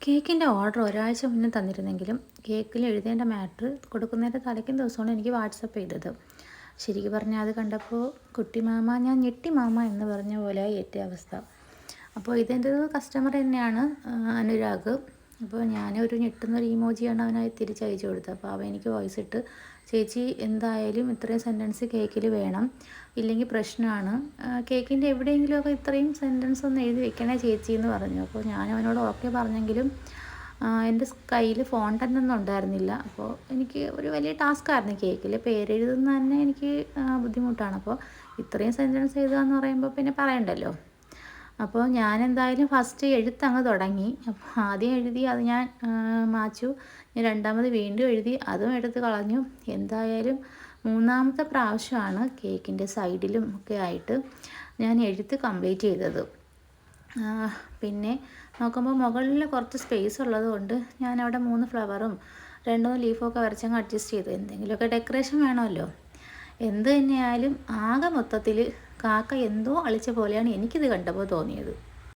കേക്കിന്റെ ഓർഡർ ഒരാഴ്ച മുന്നേ തന്നിരുന്നെങ്കിലും കേക്കിൽ എഴുതേണ്ട മാറ്റർ കൊടുക്കുന്നതിന്റെ തലയ്ക്കും ദിവസമാണ് എനിക്ക് വാട്സപ്പ് ചെയ്തത്. ശരിക്കും പറഞ്ഞാൽ അത് കണ്ടപ്പോൾ കുട്ടി മാമ ഞാൻ ഞെട്ടി മാമ എന്ന് പറഞ്ഞ പോലെ ഏറ്റ അവസ്ഥ. അപ്പോൾ ഇതെന്റെ കസ്റ്റമർ തന്നെയാണ് അനുരാഗ്. അപ്പോൾ ഞാനൊരു ഞെട്ടുന്നൊരു ഇമോജിയാണ് അവനായി തിരിച്ചയച്ചു കൊടുത്തത്. അപ്പോൾ അവൻ എനിക്ക് വോയിസ് ഇട്ട് ചേച്ചി എന്തായാലും ഇത്രയും സെന്റൻസ് കേക്കിൽ വേണം. ഇല്ലെങ്കിൽ പ്രശ്നമാണ്. കേക്കിന്റെ എവിടെയെങ്കിലുമൊക്കെ ഇത്രയും സെന്റൻസ് ഒന്ന് എഴുതി വെക്കണേ ചേച്ചി എന്ന് പറഞ്ഞു. അപ്പോൾ ഞാൻ അവനോട് ഓക്കെ പറഞ്ഞെങ്കിലും എന്റെ കയ്യിൽ ഫോൺ തന്നെ ഒന്നും ഉണ്ടായിരുന്നില്ല. അപ്പോൾ എനിക്ക് ഒരു വലിയ ടാസ്ക് ആയിരുന്നു കേക്കിൽ പേരെഴുതുന്ന തന്നെ എനിക്ക് ബുദ്ധിമുട്ടാണ്. അപ്പോൾ ഇത്രയും സെന്റൻസ് എഴുതുക എന്ന് പറയുമ്പോൾ പിന്നെ പറയണ്ടല്ലോ. അപ്പോൾ ഞാൻ എന്തായാലും ഫസ്റ്റ് എഴുത്തങ്ങ് തുടങ്ങി. അപ്പോൾ ആദ്യം എഴുതി അത് ഞാൻ മാച്ചു. ഞാൻ രണ്ടാമത് വീണ്ടും എഴുതി. അതും എടുത്ത് കളഞ്ഞു. എന്തായാലും മൂന്നാമത്തെ പ്രാവശ്യമാണ് കേക്കിന്റെ സൈഡിലും ഒക്കെ ആയിട്ട് ഞാൻ എഴുത്ത് കംപ്ലീറ്റ് ചെയ്തത്. പിന്നെ നോക്കുമ്പോൾ മുകളിൽ കുറച്ച് സ്പേസ് ഉള്ളത് കൊണ്ട് ഞാനവിടെ മൂന്ന് ഫ്ലവറും രണ്ട് ലീഫൊക്കെ വരച്ചങ്ങ് അഡ്ജസ്റ്റ് ചെയ്തു. എന്തെങ്കിലുമൊക്കെ ഡെക്കറേഷൻ വേണമല്ലോ. എന്ത് തന്നെയായാലും ആകെ മൊത്തത്തിൽ കാക്ക എന്തോ അളിച്ച പോലെയാണ് എനിക്കിത് കണ്ടപ്പോൾ തോന്നിയത്.